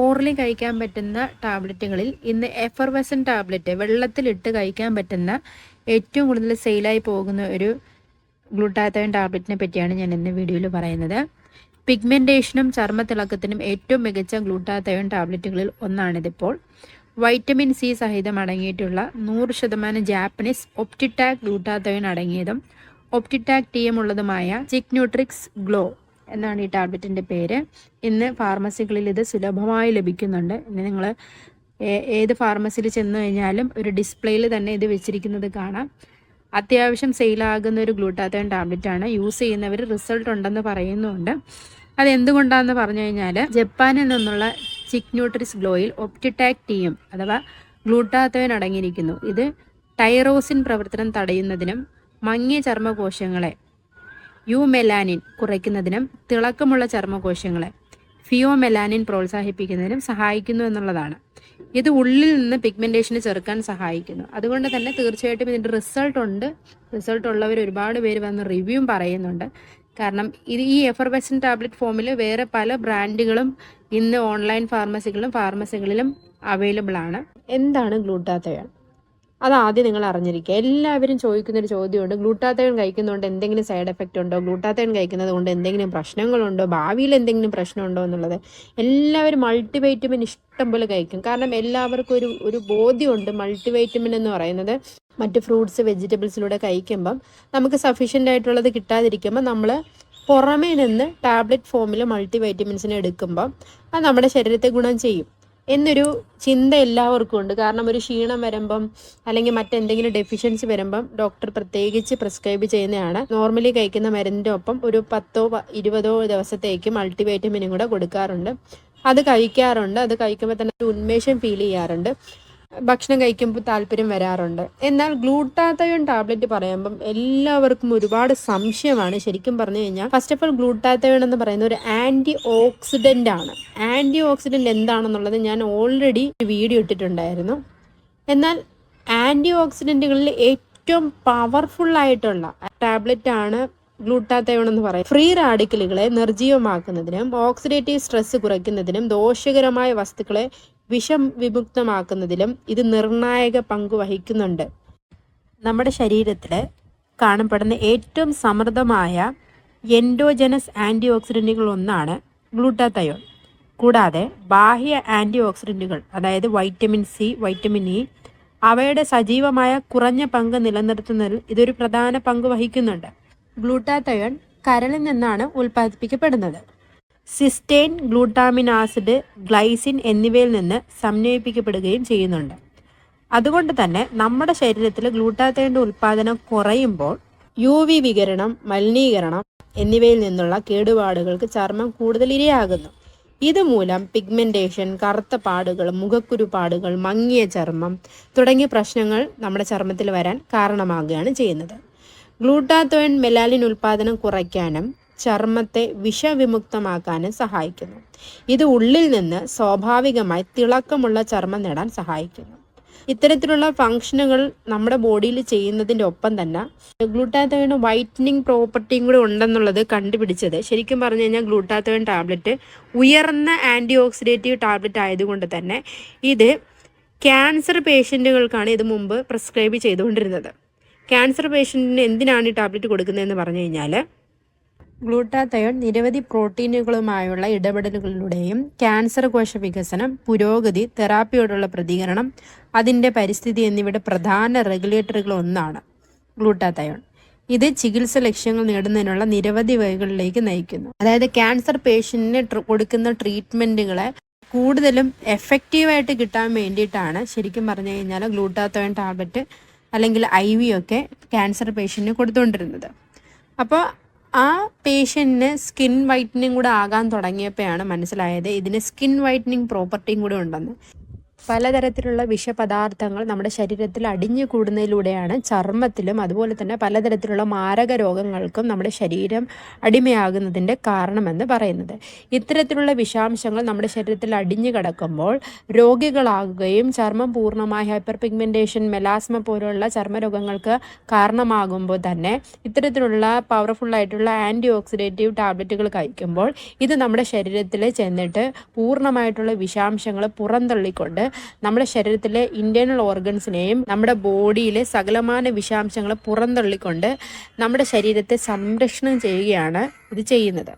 Orally കഴിക്കാൻ പറ്റുന്ന ടാബ്ലറ്റുകളിൽ ഇന്ന് എഫർവെസൻ ടാബ്ലറ്റ് വെള്ളത്തിലിട്ട് കഴിക്കാൻ പറ്റുന്ന ഏറ്റവും കൂടുതൽ സെയിലായി പോകുന്ന ഒരു ഗ്ലൂട്ടാത്തയോൺ ടാബ്ലറ്റിനെ പറ്റിയാണ് ഞാൻ ഇന്ന് വീഡിയോയിൽ പറയുന്നത്. പിഗ്മെന്റേഷനും ചർമ്മത്തിളക്കത്തിനും ഏറ്റവും മികച്ച ഗ്ലൂട്ടാത്തയോൺ ടാബ്ലറ്റുകളിൽ ഒന്നാണിതിപ്പോൾ. വൈറ്റമിൻ സി സഹിതം അടങ്ങിയിട്ടുള്ള നൂറ് ശതമാനം ജാപ്പനീസ് ഒപ്റ്റിറ്റാക് ഗ്ലൂട്ടാത്തയോൺ അടങ്ങിയതും ഒപ്റ്റിറ്റാക് ടി എം ഉള്ളതുമായ ചിക്ന്യൂട്രിക്സ് ഗ്ലോ എന്നാണ് ഈ ടാബ്ലറ്റിന്റെ പേര്. ഇന്ന് ഫാർമസികളിൽ ഇത് സുലഭമായി ലഭിക്കുന്നുണ്ട്. ഇന്ന് നിങ്ങൾ ഏത് ഫാർമസിയിൽ ചെന്നു കഴിഞ്ഞാലും ഒരു ഡിസ്പ്ലേയിൽ തന്നെ ഇത് വെച്ചിരിക്കുന്നത് കാണാം. അത്യാവശ്യം സെയിലാകുന്ന ഒരു ഗ്ലൂട്ടാത്തോൺ ആണ് യൂസ് ചെയ്യുന്നവർ റിസൾട്ട് ഉണ്ടെന്ന് പറയുന്നുണ്ട്. അതെന്തുകൊണ്ടാണെന്ന് പറഞ്ഞു കഴിഞ്ഞാൽ ജപ്പാനിൽ നിന്നുള്ള ചിക്ന്യൂട്രിസ് ഗ്ലോയിൽ ഒപ്റ്റിടാക് ടീയും അഥവാ ഗ്ലൂട്ടാത്തോൻ അടങ്ങിയിരിക്കുന്നു. ഇത് ടൈറോസിൻ പ്രവർത്തനം തടയുന്നതിനും മങ്ങിയ ചർമ്മകോശങ്ങളെ യുമെലാനിൻ കുറയ്ക്കുന്നതിനും തിളക്കമുള്ള ചർമ്മകോശങ്ങളെ ഫിയോമെലാനിൻ പ്രോത്സാഹിപ്പിക്കുന്നതിനും സഹായിക്കുന്നു എന്നുള്ളതാണ്. ഇത് ഉള്ളിൽ നിന്ന് പിഗ്മെന്റേഷന് ചെറുക്കാൻ സഹായിക്കുന്നു. അതുകൊണ്ട് തന്നെ തീർച്ചയായിട്ടും ഇതിന്റെ റിസൾട്ട് ഉണ്ട്. റിസൾട്ട് ഉള്ളവർ ഒരുപാട് പേര് വന്ന് റിവ്യൂ പറയുന്നുണ്ട്. കാരണം ഇത് ഈ എഫർബെസൻ ടാബ്ലറ്റ് ഫോമിൽ വേറെ പല ബ്രാൻഡുകളും ഇന്ന് ഓൺലൈൻ ഫാർമസികളും ഫാർമസികളിലും അവൈലബിൾ ആണ് എന്താണ് ഗ്ലൂട്ടാത്തയോൺ അത് ആദ്യം നിങ്ങൾ അറിഞ്ഞിരിക്കുക. എല്ലാവരും ചോദിക്കുന്ന ഒരു ചോദ്യമുണ്ട്. ഗ്ലൂട്ടാത്തയൺ കഴിക്കുന്നതുകൊണ്ട് എന്തെങ്കിലും സൈഡ് എഫക്റ്റ് ഉണ്ടോ? ഗ്ലൂട്ടാത്തയൺ കഴിക്കുന്നത് കൊണ്ട് എന്തെങ്കിലും പ്രശ്നങ്ങളുണ്ടോ? ഭാവിയിൽ എന്തെങ്കിലും പ്രശ്നമുണ്ടോ എന്നുള്ളത് എല്ലാവരും മൾട്ടിവൈറ്റമിൻ ഇഷ്ടം പോലെ കഴിക്കും. കാരണം എല്ലാവർക്കും ഒരു ഒരു ബോധ്യമുണ്ട് മൾട്ടിവൈറ്റമിൻ എന്ന് പറയുന്നത്. മറ്റ് ഫ്രൂട്ട്സ് വെജിറ്റബിൾസിലൂടെ കഴിക്കുമ്പം നമുക്ക് സഫീഷ്യന്റ് ആയിട്ടുള്ളത് കിട്ടാതിരിക്കുമ്പോൾ നമ്മൾ പുറമേ നിന്ന് ടാബ്ലറ്റ് ഫോമിൽ മൾട്ടിവൈറ്റമിൻസിനെ എടുക്കുമ്പം അത് നമ്മുടെ ശരീരത്തെ ഗുണം ചെയ്യും. എന്നൊരു ചിന്ത എല്ലാവർക്കും ഉണ്ട്. കാരണം ഒരു ക്ഷീണം വരുമ്പം അല്ലെങ്കിൽ മറ്റെന്തെങ്കിലും ഡെഫിഷ്യൻസി വരുമ്പം ഡോക്ടർ പ്രത്യേകിച്ച് പ്രിസ്ക്രൈബ് ചെയ്യുന്നതാണ്. നോർമലി കഴിക്കുന്ന മരുന്നിന്റെ ഒപ്പം ഒരു പത്തോ ഇരുപതോ ദിവസത്തേക്ക് മൾട്ടിവൈറ്റമിനും കൂടെ കൊടുക്കാറുണ്ട്. അത് കഴിക്കാറുണ്ട്. അത് കഴിക്കുമ്പോൾ തന്നെ ഒരു ഉന്മേഷം ഫീൽ ചെയ്യാറുണ്ട്. ഭക്ഷണം കഴിക്കുമ്പോൾ താല്പര്യം വരാറുണ്ട്. എന്നാൽ ഗ്ലൂട്ടാത്തയോൺ ടാബ്ലറ്റ് പറയുമ്പം എല്ലാവർക്കും ഒരുപാട് സംശയമാണ്. ശരിക്കും പറഞ്ഞു കഴിഞ്ഞാൽ ഫസ്റ്റ് ഓഫ് ഓൾ ഗ്ലൂട്ടാത്തയോൺ എന്ന് പറയുന്ന ഒരു ആന്റി ഓക്സിഡന്റ് ആണ്. ആന്റി ഓക്സിഡന്റ് എന്താണെന്നുള്ളത് ഞാൻ ഓൾറെഡി വീഡിയോ ഇട്ടിട്ടുണ്ടായിരുന്നു. എന്നാൽ ആന്റി ഓക്സിഡന്റുകളിൽ ഏറ്റവും പവർഫുൾ ആയിട്ടുള്ള ടാബ്ലറ്റ് ആണ് ഗ്ലൂട്ടാത്തയോൺ എന്ന് പറയും ഫ്രീ റാഡിക്കലുകളെ നിർജീവമാക്കുന്നതിനും ഓക്സിഡേറ്റീവ് സ്ട്രെസ് കുറയ്ക്കുന്നതിനും ദോഷകരമായ വസ്തുക്കളെ വിഷം വിമുക്തമാക്കുന്നതിലും ഇത് നിർണായക പങ്ക് വഹിക്കുന്നുണ്ട്. നമ്മുടെ ശരീരത്തിൽ കാണപ്പെടുന്ന ഏറ്റവും സമൃദ്ധമായ എൻഡോജനസ് ആന്റി ഓക്സിഡന്റുകൾ ഒന്നാണ് ഗ്ലൂട്ടാതയോൺ കൂടാതെ ബാഹ്യ ആന്റി ഓക്സിഡന്റുകൾ അതായത് വൈറ്റമിൻ സി വൈറ്റമിൻ ഇ അവയുടെ സജീവമായ കുറഞ്ഞ പങ്ക് നിലനിർത്തുന്നതിൽ ഇതൊരു പ്രധാന പങ്ക് വഹിക്കുന്നുണ്ട്. ഗ്ലൂട്ടാതയോൺ കരളിൽ നിന്നാണ് ഉൽപ്പാദിപ്പിക്കപ്പെടുന്നത്. സിസ്റ്റൈൻ ഗ്ലൂട്ടാമിൻ ആസിഡ് ഗ്ലൈസിൻ എന്നിവയിൽ നിന്ന് സമന്വയിപ്പിക്കപ്പെടുകയും ചെയ്യുന്നുണ്ട്. അതുകൊണ്ട് തന്നെ നമ്മുടെ ശരീരത്തിൽ ഗ്ലൂട്ടാത്തയുടെ ഉൽപ്പാദനം കുറയുമ്പോൾ യു വി വികരണം മലിനീകരണം എന്നിവയിൽ നിന്നുള്ള കേടുപാടുകൾക്ക് ചർമ്മം കൂടുതൽ ഇരയാകുന്നു. ഇതുമൂലം പിഗ്മെന്റേഷൻ കറുത്ത പാടുകൾ മുഖക്കുരു പാടുകൾ മങ്ങിയ ചർമ്മം തുടങ്ങിയ പ്രശ്നങ്ങൾ നമ്മുടെ ചർമ്മത്തിൽ വരാൻ കാരണമാകുകയാണ് ചെയ്യുന്നത്. ഗ്ലൂട്ടാത്തോയിൻ മെലാലിൻ ഉൽപ്പാദനം കുറയ്ക്കാനും ചർമ്മത്തെ വിഷവിമുക്തമാക്കാനും സഹായിക്കുന്നു. ഇത് ഉള്ളിൽ നിന്ന് സ്വാഭാവികമായി തിളക്കമുള്ള ചർമ്മം നേടാൻ സഹായിക്കുന്നു. ഇത്തരത്തിലുള്ള ഫങ്ഷനുകൾ നമ്മുടെ ബോഡിയിൽ ചെയ്യുന്നതിന്റെ ഒപ്പം തന്നെ ഗ്ലൂട്ടാത്തോയിന് വൈറ്റനിങ് പ്രോപ്പർട്ടിയും കൂടെ ഉണ്ടെന്നുള്ളത് കണ്ടുപിടിച്ചത് ശരിക്കും പറഞ്ഞു കഴിഞ്ഞാൽ ഗ്ലൂട്ടാത്തോയിൻ ടാബ്ലറ്റ് ഉയർന്ന ആന്റി ഓക്സിഡേറ്റീവ് ടാബ്ലറ്റ് ആയതുകൊണ്ട് തന്നെ ഇത് ക്യാൻസർ പേഷ്യന്റുകൾക്കാണ് ഇത് മുമ്പ് പ്രിസ്ക്രൈബ് ചെയ്തുകൊണ്ടിരുന്നത്. ക്യാൻസർ പേഷ്യന്റിന് എന്തിനാണ് ഈ ടാബ്ലറ്റ് കൊടുക്കുന്നതെന്ന് പറഞ്ഞു കഴിഞ്ഞാൽ ഗ്ലൂട്ടാത്തയോൺ നിരവധി പ്രോട്ടീനുകളുമായുള്ള ഇടപെടലുകളിലൂടെയും ക്യാൻസർ കോശ വികസനം പുരോഗതി തെറാപ്പിയോടുള്ള പ്രതികരണം അതിന്റെ പരിസ്ഥിതി എന്നിവയുടെ പ്രധാന റെഗുലേറ്ററുകൾ ഒന്നാണ് ഗ്ലൂട്ടാത്തയോൺ ഇത് ചികിത്സ ലക്ഷ്യങ്ങൾ നേടുന്നതിനുള്ള നിരവധി വഴികളിലേക്ക് നയിക്കുന്നു. അതായത് ക്യാൻസർ പേഷ്യന്റിന് കൊടുക്കുന്ന ട്രീറ്റ്മെന്റുകളെ കൂടുതലും എഫക്റ്റീവായിട്ട് കിട്ടാൻ വേണ്ടിയിട്ടാണ് ശരിക്കും പറഞ്ഞു കഴിഞ്ഞാൽ ഗ്ലൂട്ടാതയോൺ ടാബ്ലറ്റ് അല്ലെങ്കിൽ ഐ വി ഒക്കെ ക്യാൻസർ പേഷ്യന്റിന് കൊടുത്തുകൊണ്ടിരുന്നത്. അപ്പോൾ ആ പേഷ്യന്റിന് സ്കിൻ വൈറ്റനിങ് കൂടെ ആകാൻ തുടങ്ങിയപ്പോഴാണ് മനസ്സിലായത് ഇതിന് സ്കിൻ വൈറ്റനിങ് പ്രോപ്പർട്ടിയും കൂടെ ഉണ്ടെന്ന്. പലതരത്തിലുള്ള വിഷപദാർത്ഥങ്ങൾ നമ്മുടെ ശരീരത്തിൽ അടിഞ്ഞു കൂടുന്നതിലൂടെയാണ് ചർമ്മത്തിലും അതുപോലെ തന്നെ പലതരത്തിലുള്ള മാരക രോഗങ്ങൾക്കും നമ്മുടെ ശരീരം അടിമയാകുന്നതിന്റെ കാരണമെന്ന് പറയുന്നത്. ഇത്തരത്തിലുള്ള വിഷാംശങ്ങൾ നമ്മുടെ ശരീരത്തിൽ അടിഞ്ഞു കിടക്കുമ്പോൾ രോഗികളാകുകയും ചർമ്മം പൂർണമായ ഹൈപ്പർ പിഗ്മെന്റേഷൻ മെലാസ്മ പോലുള്ള ചർമ്മരോഗങ്ങൾക്ക് കാരണമാകുമ്പോൾ തന്നെ ഇത്തരത്തിലുള്ള പവർഫുൾ ആയിട്ടുള്ള ആന്റി ഓക്സിഡേറ്റീവ് ടാബ്ലറ്റുകൾ കഴിക്കുമ്പോൾ ഇത് നമ്മുടെ ശരീരത്തിൽ ചെന്നിട്ട് പൂർണമായിട്ടുള്ള വിഷാംശങ്ങൾ പുറന്തള്ളിക്കൊണ്ട് നമ്മുടെ ശരീരത്തിലെ ഇന്റേണൽ ഓർഗൻസിനെയും നമ്മുടെ ബോഡിയിലെ സകലമാന വിഷാംശങ്ങളെ പുറന്തള്ളിക്കൊണ്ട് നമ്മുടെ ശരീരത്തെ സംരക്ഷണം ചെയ്യുകയാണ് ഇത് ചെയ്യുന്നത്.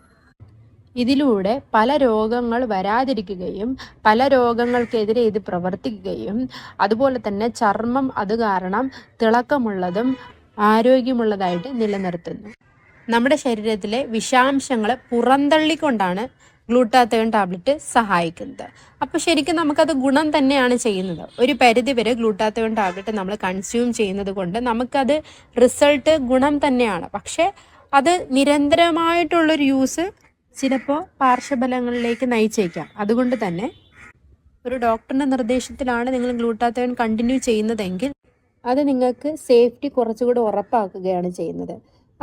ഇതിലൂടെ പല രോഗങ്ങൾ വരാതിരിക്കുകയും പല രോഗങ്ങൾക്കെതിരെ ഇത് പ്രവർത്തിക്കുകയും അതുപോലെ തന്നെ ചർമ്മം അത് കാരണം തിളക്കമുള്ളതും ആരോഗ്യമുള്ളതായിട്ട് നിലനിർത്തുന്നു. നമ്മുടെ ശരീരത്തിലെ വിഷാംശങ്ങളെ പുറന്തള്ളിക്കൊണ്ടാണ് ഗ്ലൂട്ടാത്തയോൺ ടാബ്ലറ്റ് സഹായിക്കുന്നത്. അപ്പോൾ ശരിക്കും നമുക്കത് ഗുണം തന്നെയാണ് ചെയ്യുന്നത്. ഒരു പരിധി വരെ ഗ്ലൂട്ടാത്തയോൺ ടാബ്ലറ്റ് നമ്മൾ കൺസ്യൂം ചെയ്യുന്നത് കൊണ്ട് നമുക്കത് റിസൾട്ട് ഗുണം തന്നെയാണ്. പക്ഷേ അത് നിരന്തരമായിട്ടുള്ളൊരു യൂസ് ചിലപ്പോൾ പാർശ്വഫലങ്ങളിലേക്ക് നയിച്ചേക്കാം. അതുകൊണ്ട് തന്നെ ഒരു ഡോക്ടറിന്റെ നിർദ്ദേശത്തിലാണ് നിങ്ങൾ ഗ്ലൂട്ടാത്തയോൺ കണ്ടിന്യൂ ചെയ്യുന്നതെങ്കിൽ അത് നിങ്ങൾക്ക് സേഫ്റ്റി കുറച്ചുകൂടി ഉറപ്പാക്കുകയാണ് ചെയ്യുന്നത്.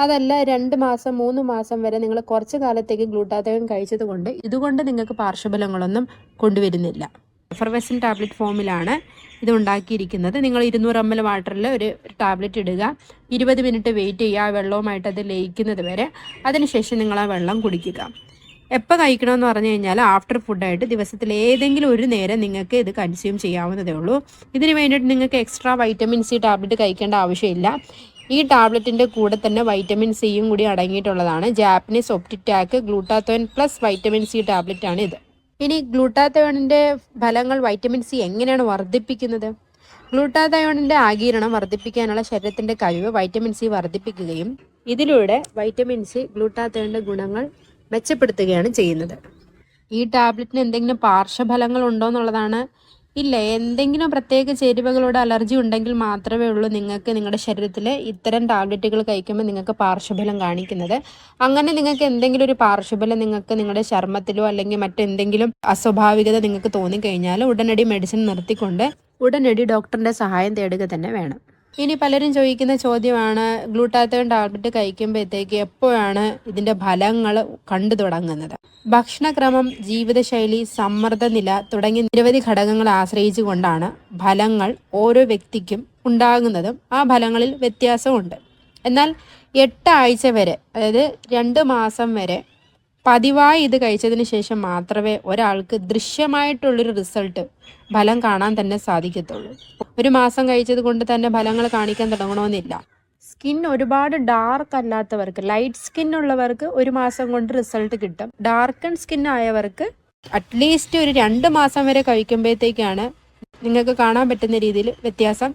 അതല്ല രണ്ട് മാസം മൂന്ന് മാസം വരെ നിങ്ങൾ കുറച്ച് കാലത്തേക്ക് ഗ്ലൂട്ടാത്തയോൺ കഴിച്ചത് കൊണ്ട് ഇതുകൊണ്ട് നിങ്ങൾക്ക് പാർശ്വഫലങ്ങളൊന്നും കൊണ്ടുവരുന്നില്ല. എഫർവെസൻ ടാബ്ലറ്റ് ഫോമിലാണ് ഇത് ഉണ്ടാക്കിയിരിക്കുന്നത്. നിങ്ങൾ ഇരുന്നൂറ് എം എൽ വാട്ടറിൽ ഒരു ടാബ്ലറ്റ് ഇടുക. ഇരുപത് മിനിറ്റ് വെയിറ്റ് ചെയ്യുക. ആ വെള്ളവുമായിട്ട് അത് ലയിക്കുന്നത് വരെ. അതിനുശേഷം നിങ്ങൾ ആ വെള്ളം കുടിക്കുക. എപ്പോൾ കഴിക്കണമെന്ന് പറഞ്ഞു കഴിഞ്ഞാൽ ആഫ്റ്റർ ഫുഡായിട്ട് ദിവസത്തിൽ ഏതെങ്കിലും ഒരു നേരം നിങ്ങൾക്ക് ഇത് കൺസ്യൂം ചെയ്യാവുന്നതേ ഉള്ളൂ. ഇതിന് വേണ്ടിയിട്ട് നിങ്ങൾക്ക് എക്സ്ട്രാ വൈറ്റമിൻ സി ടാബ്ലറ്റ് കഴിക്കേണ്ട ആവശ്യമില്ല. ഈ ടാബ്ലറ്റിന്റെ കൂടെ തന്നെ വൈറ്റമിൻ സിയും കൂടി അടങ്ങിയിട്ടുള്ളതാണ്. Japanese Optitac glutathione plus vitamin C ടാബ്ലറ്റാണ് ഇത്. ഇനി ഗ്ലൂട്ടാത്തോണിന്റെ ഫലങ്ങൾ വൈറ്റമിൻ സി എങ്ങനെയാണ് വർദ്ധിപ്പിക്കുന്നത്? ഗ്ലൂട്ടാതയോണിന്റെ ആകിരണം വർദ്ധിപ്പിക്കാനുള്ള ശരീരത്തിന്റെ കഴിവ് വൈറ്റമിൻ സി വർദ്ധിപ്പിക്കുകയും ഇതിലൂടെ വൈറ്റമിൻ സി ഗ്ലൂട്ടാത്തയോണിന്റെ ഗുണങ്ങൾ മെച്ചപ്പെടുത്തുകയാണ് ചെയ്യുന്നത്. ഈ ടാബ്ലറ്റിന് എന്തെങ്കിലും പാർശ്വഫലങ്ങൾ ഉണ്ടോ എന്നുള്ളതാണ് ഇല്ല എന്തെങ്കിലും പ്രത്യേക ചേരുവകളോട് അലർജി ഉണ്ടെങ്കിൽ മാത്രമേ ഉള്ളൂ നിങ്ങൾക്ക് നിങ്ങളുടെ ശരീരത്തിൽ ഇത്തരം ടാബ്ലറ്റുകൾ കഴിക്കുമ്പോൾ നിങ്ങൾക്ക് പാർശ്വഫലം കാണിക്കുന്നത്. അങ്ങനെ നിങ്ങൾക്ക് എന്തെങ്കിലും ഒരു പാർശ്വഫലം നിങ്ങൾക്ക് നിങ്ങളുടെ ചർമ്മത്തിലോ അല്ലെങ്കിൽ മറ്റെന്തെങ്കിലും അസ്വാഭാവികത നിങ്ങൾക്ക് തോന്നിക്കഴിഞ്ഞാൽ ഉടനടി മെഡിസിൻ നിർത്തിക്കൊണ്ട് ഉടനടി ഡോക്ടറിന്റെ സഹായം തേടുക തന്നെ വേണം. ഇനി പലരും ചോദിക്കുന്ന ചോദ്യമാണ് ഗ്ലൂട്ടാത്തോൺ ടാബ്ലറ്റ് കഴിക്കുമ്പോഴത്തേക്ക് എപ്പോഴാണ് ഇതിന്റെ ഫലങ്ങൾ കണ്ടു തുടങ്ങുന്നത്? ഭക്ഷണക്രമം ജീവിതശൈലി സമ്മർദ്ദനില തുടങ്ങിയ നിരവധി ഘടകങ്ങൾ ആശ്രയിച്ചു കൊണ്ടാണ് ഫലങ്ങൾ ഓരോ വ്യക്തിക്കും ഉണ്ടാകുന്നതും ആ ഫലങ്ങളിൽ വ്യത്യാസമുണ്ട്. എന്നാൽ എട്ട് ആഴ്ച വരെ അതായത് രണ്ട് മാസം വരെ പതിവായി ഇത് കഴിച്ചതിന് ശേഷം മാത്രമേ ഒരാൾക്ക് ദൃശ്യമായിട്ടുള്ളൊരു റിസൾട്ട് ഫലം കാണാൻ തന്നെ സാധിക്കത്തുള്ളൂ. ഒരു മാസം കഴിച്ചത് കൊണ്ട് തന്നെ ഫലങ്ങൾ കാണിക്കാൻ തുടങ്ങണമെന്നില്ല. സ്കിൻ ഒരുപാട് ഡാർക്ക് അല്ലാത്തവർക്ക് ലൈറ്റ് സ്കിൻ ഉള്ളവർക്ക് ഒരു മാസം കൊണ്ട് റിസൾട്ട് കിട്ടും. ഡാർക്കൺ സ്കിൻ ആയവർക്ക് അറ്റ്ലീസ്റ്റ് ഒരു രണ്ട് മാസം വരെ കഴിക്കുമ്പോഴത്തേക്കാണ് നിങ്ങൾക്ക് കാണാൻ പറ്റുന്ന രീതിയിൽ വ്യത്യാസം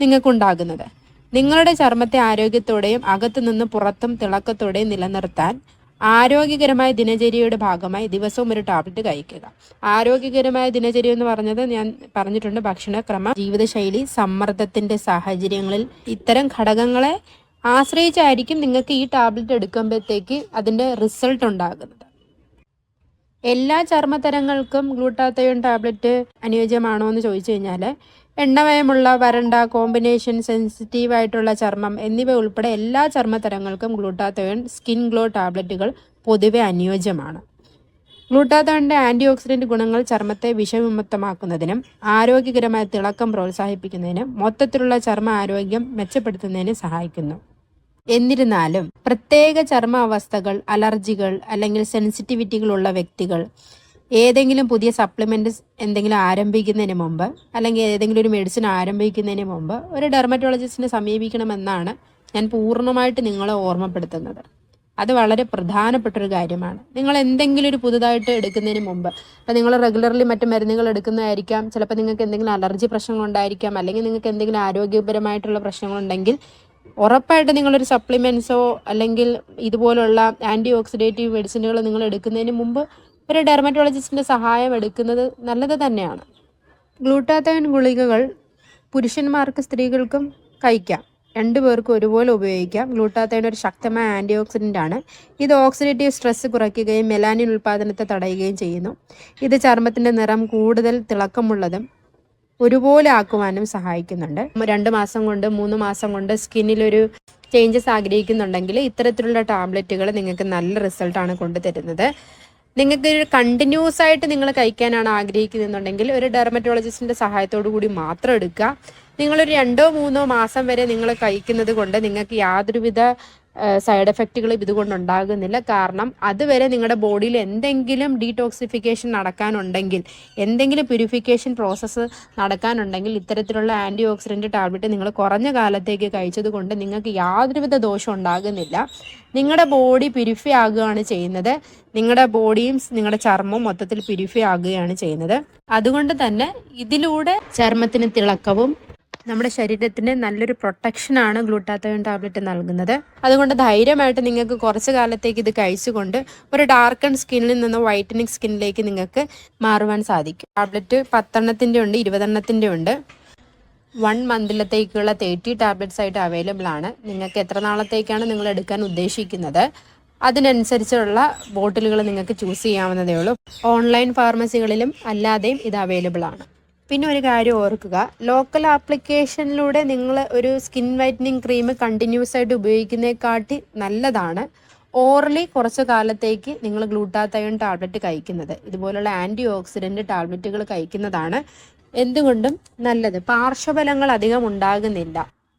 നിങ്ങൾക്കുണ്ടാകുന്നത്. നിങ്ങളുടെ ചർമ്മത്തെ ആരോഗ്യത്തോടെയും അകത്തു നിന്ന് പുറത്തും തിളക്കത്തോടെയും നിലനിർത്താൻ ആരോഗ്യകരമായ ദിനചര്യയുടെ ഭാഗമായി ദിവസവും ഒരു ടാബ്ലറ്റ് കഴിക്കുക. ആരോഗ്യകരമായ ദിനചര്യ എന്ന് പറഞ്ഞത് ഞാൻ പറഞ്ഞിട്ടുണ്ട് ഭക്ഷണക്രമ ജീവിതശൈലി സമ്മർദ്ദത്തിന്റെ സാഹചര്യങ്ങളിൽ. ഇത്തരം ഘടകങ്ങളെ ആശ്രയിച്ചായിരിക്കും നിങ്ങൾക്ക് ഈ ടാബ്ലറ്റ് എടുക്കുമ്പോഴത്തേക്ക് അതിന്റെ റിസൾട്ട് ഉണ്ടാകുന്നത്. എല്ലാ ചർമ്മതരങ്ങൾക്കും ഗ്ലൂട്ടാത്തയോൺ ടാബ്ലറ്റ് അനുയോജ്യമാണോ എന്ന് ചോദിച്ചു കഴിഞ്ഞാൽ എണ്ണമയമുള്ള വരണ്ട കോമ്പിനേഷൻ സെൻസിറ്റീവ് ആയിട്ടുള്ള ചർമ്മം എന്നിവ ഉൾപ്പെടെ എല്ലാ ചർമ്മതരങ്ങൾക്കും ഗ്ലൂട്ടാത്തോയൺ സ്കിൻ ഗ്ലോ ടാബ്ലറ്റുകൾ പൊതുവെ അനുയോജ്യമാണ്. ഗ്ലൂട്ടാത്തോണിന്റെ ആന്റി ഓക്സിഡന്റ് ഗുണങ്ങൾ ചർമ്മത്തെ വിഷവിമുക്തമാക്കുന്നതിനും ആരോഗ്യകരമായ തിളക്കം പ്രോത്സാഹിപ്പിക്കുന്നതിനും മൊത്തത്തിലുള്ള ചർമ്മ ആരോഗ്യം മെച്ചപ്പെടുത്തുന്നതിന് സഹായിക്കുന്നു. എന്നിരുന്നാലും പ്രത്യേക ചർമ്മ അവസ്ഥകൾ അലർജികൾ അല്ലെങ്കിൽ സെൻസിറ്റിവിറ്റികളുള്ള വ്യക്തികൾ ഏതെങ്കിലും പുതിയ സപ്ലിമെന്റ് എന്തെങ്കിലും ആരംഭിക്കുന്നതിന് മുമ്പ് അല്ലെങ്കിൽ ഏതെങ്കിലും ഒരു മെഡിസിൻ ആരംഭിക്കുന്നതിന് മുമ്പ് ഒരു ഡെർമറ്റോളജിസ്റ്റിനെ സമീപിക്കണമെന്നാണ് ഞാൻ പൂർണമായിട്ട് നിങ്ങളെ ഓർമ്മപ്പെടുത്തുന്നത്. അത് വളരെ പ്രധാനപ്പെട്ട ഒരു കാര്യമാണ്. നിങ്ങൾ എന്തെങ്കിലും ഒരു പുതുതായിട്ട് എടുക്കുന്നതിന് മുമ്പ് അപ്പം നിങ്ങൾ റെഗുലർലി മറ്റു മരുന്നുകൾ എടുക്കുന്നതായിരിക്കാം. ചിലപ്പോൾ നിങ്ങൾക്ക് എന്തെങ്കിലും അലർജി പ്രശ്നങ്ങൾ ഉണ്ടായിരിക്കാം. അല്ലെങ്കിൽ നിങ്ങൾക്ക് എന്തെങ്കിലും ആരോഗ്യപരമായിട്ടുള്ള പ്രശ്നങ്ങളുണ്ടെങ്കിൽ ഉറപ്പായിട്ട് നിങ്ങളൊരു സപ്ലിമെൻസോ അല്ലെങ്കിൽ ഇതുപോലുള്ള ആന്റി ഓക്സിഡേറ്റീവ് മെഡിസിനുകൾ നിങ്ങൾ എടുക്കുന്നതിന് മുമ്പ് ഒരു ഡെർമറ്റോളജിസ്റ്റിന്റെ സഹായം എടുക്കുന്നത് നല്ലത് തന്നെയാണ്. ഗ്ലൂട്ടാത്തൈൻ ഗുളികകൾ പുരുഷന്മാർക്ക് സ്ത്രീകൾക്കും കഴിക്കാം. രണ്ടു പേർക്കും ഒരുപോലെ ഉപയോഗിക്കാം. ഗ്ലൂട്ടാത്തൈൻ ഒരു ശക്തമായ ആന്റി ഓക്സിഡന്റ് ആണ്. ഇത് ഓക്സിഡേറ്റീവ് സ്ട്രെസ് കുറയ്ക്കുകയും മെലാനിൻ ഉൽപ്പാദനത്തെ തടയുകയും ചെയ്യുന്നു. ഇത് ചർമ്മത്തിന്റെ നിറം കൂടുതൽ തിളക്കമുള്ളതും ഒരുപോലെ ആക്കുവാനും സഹായിക്കുന്നുണ്ട്. രണ്ട് മാസം കൊണ്ട് മൂന്ന് മാസം കൊണ്ട് സ്കിന്നിലൊരു ചേഞ്ചസ് ആഗ്രഹിക്കുന്നുണ്ടെങ്കിൽ ഇത്തരത്തിലുള്ള ടാബ്ലറ്റുകൾ നിങ്ങൾക്ക് നല്ല റിസൾട്ടാണ് കൊണ്ടുതരുന്നത്. നിങ്ങൾക്ക് കണ്ടിന്യൂസ് ആയിട്ട് നിങ്ങൾ കഴിക്കാനാണ് ആഗ്രഹിക്കുന്നുണ്ടെങ്കിൽ ഒരു ഡെർമറ്റോളജിസ്റ്റിന്റെ സഹായത്തോടു കൂടി മാത്രം എടുക്കുക. നിങ്ങളൊരു രണ്ടോ മൂന്നോ മാസം വരെ നിങ്ങൾ കഴിക്കുന്നത് കൊണ്ട് നിങ്ങൾക്ക് യാതൊരുവിധ സൈഡ് എഫക്റ്റുകളും ഇതുകൊണ്ട് ഉണ്ടാകുന്നില്ല കാരണം അതുവരെ നിങ്ങളുടെ ബോഡിയിൽ എന്തെങ്കിലും ഡീടോക്സിഫിക്കേഷൻ നടക്കാനുണ്ടെങ്കിൽ എന്തെങ്കിലും പ്യൂരിഫിക്കേഷൻ പ്രോസസ്സ് നടക്കാനുണ്ടെങ്കിൽ ഇത്തരത്തിലുള്ള ആന്റി ഓക്സിഡന്റ് ടാബ്ലറ്റ് നിങ്ങൾ കുറഞ്ഞ കാലത്തേക്ക് കഴിച്ചത് കൊണ്ട് നിങ്ങൾക്ക് യാതൊരുവിധ ദോഷം ഉണ്ടാകുന്നില്ല. നിങ്ങളുടെ ബോഡി പ്യൂരിഫൈ ആകുകയാണ് ചെയ്യുന്നത്. നിങ്ങളുടെ ബോഡിയും നിങ്ങളുടെ ചർമ്മവും മൊത്തത്തിൽ പ്യൂരിഫൈ ആകുകയാണ് ചെയ്യുന്നത്. അതുകൊണ്ട് തന്നെ ഇതിലൂടെ ചർമ്മത്തിന് തിളക്കവും നമ്മുടെ ശരീരത്തിന് നല്ലൊരു പ്രൊട്ടക്ഷനാണ് ഗ്ലൂട്ടാത്തയോൺ ടാബ്ലറ്റ് നൽകുന്നത്. അതുകൊണ്ട് ധൈര്യമായിട്ട് നിങ്ങൾക്ക് കുറച്ച് കാലത്തേക്ക് ഇത് കഴിച്ചുകൊണ്ട് ഒരു ഡാർക്കൺ സ്കിന്നിൽ നിന്ന് വൈറ്റനിങ് സ്കിന്നിലേക്ക് നിങ്ങൾക്ക് മാറുവാൻ സാധിക്കും. ടാബ്ലറ്റ് പത്തെണ്ണത്തിന്റെ ഉണ്ട് ഇരുപതെണ്ണത്തിന്റെ ഉണ്ട്. വൺ മന്തിലത്തേക്കുള്ള തേർട്ടി ടാബ്ലറ്റ്സ് ആയിട്ട് അവൈലബിൾ ആണ്. നിങ്ങൾക്ക് എത്ര നാളത്തേക്കാണ് നിങ്ങൾ എടുക്കാൻ ഉദ്ദേശിക്കുന്നത്? അതിനനുസരിച്ചുള്ള ബോട്ടിലുകൾ നിങ്ങൾക്ക് ചൂസ് ചെയ്യാവുന്നതേ ഉള്ളൂ. ഓൺലൈൻ ഫാർമസികളിലും അല്ലാതെയും ഇത് അവൈലബിൾ ആണ്. പിന്നെ ഒരു കാര്യം ഓർക്കുക. ലോക്കൽ ആപ്ലിക്കേഷനിലൂടെ നിങ്ങൾ ഒരു സ്കിൻ വൈറ്റനിങ് ക്രീം കണ്ടിന്യൂസ് ആയിട്ട് ഉപയോഗിക്കുന്നതിനെക്കാട്ടി നല്ലതാണ്. ഓറലി കുറച്ച് കാലത്തേക്ക് നിങ്ങൾ ഗ്ലൂട്ടാത്തയോൺ ടാബ്ലറ്റ് കഴിക്കുന്നത്. ഇതുപോലുള്ള ആന്റി ഓക്സിഡന്റ് ടാബ്ലറ്റുകൾ കഴിക്കുന്നതാണ് എന്തുകൊണ്ടും നല്ലത്. പാർശ്വഫലങ്ങൾ അധികം ഉണ്ടാകുന്നില്ല.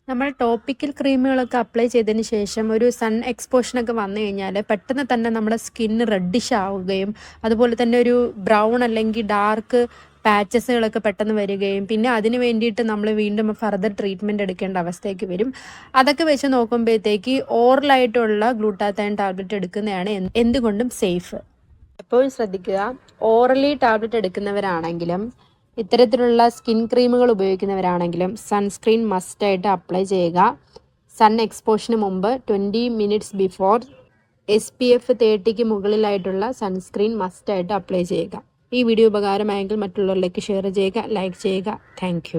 നമ്മൾ ടോപ്പിക്കൽ ക്രീമുകളൊക്കെ അപ്ലൈ ചെയ്തതിന് ശേഷം ഒരു സൺ എക്സ്പോഷനൊക്കെ വന്നു കഴിഞ്ഞാൽ പെട്ടെന്ന് തന്നെ നമ്മുടെ സ്കിന്ന് റെഡിഷ് ആവുകയും അതുപോലെ തന്നെ ഒരു ബ്രൗൺ അല്ലെങ്കിൽ ഡാർക്ക് പാച്ചസുകളൊക്കെ പെട്ടെന്ന് വരികയും പിന്നെ അതിന് വേണ്ടിയിട്ട് നമ്മൾ വീണ്ടും ഫർദർ ട്രീറ്റ്മെന്റ് എടുക്കേണ്ട അവസ്ഥയ്ക്ക് വരും. അതൊക്കെ വെച്ച് നോക്കുമ്പോഴത്തേക്ക് ഓറലായിട്ടുള്ള ഗ്ലൂട്ടാത്തൈൻ ടാബ്ലറ്റ് എടുക്കുന്നതാണ് എന്തുകൊണ്ടും സേഫ് എപ്പോഴും ശ്രദ്ധിക്കുക ഓറലി ടാബ്ലറ്റ് എടുക്കുന്നവരാണെങ്കിലും ഇത്തരത്തിലുള്ള സ്കിൻ ക്രീമുകൾ ഉപയോഗിക്കുന്നവരാണെങ്കിലും സൺസ്ക്രീൻ മസ്റ്റായിട്ട് അപ്ലൈ ചെയ്യുക. സൺ എക്സ്പോഷന് മുമ്പ് twenty minutes before S P F തേർട്ടിക്ക് മുകളിലായിട്ടുള്ള സൺസ്ക്രീൻ മസ്റ്റായിട്ട് അപ്ലൈ ചെയ്യുക. ഈ വീഡിയോ ഉപകാരമായെങ്കിൽ മറ്റുള്ളവരിലേക്ക് ഷെയർ ചെയ്യുക ലൈക്ക് ചെയ്യുക. താങ്ക്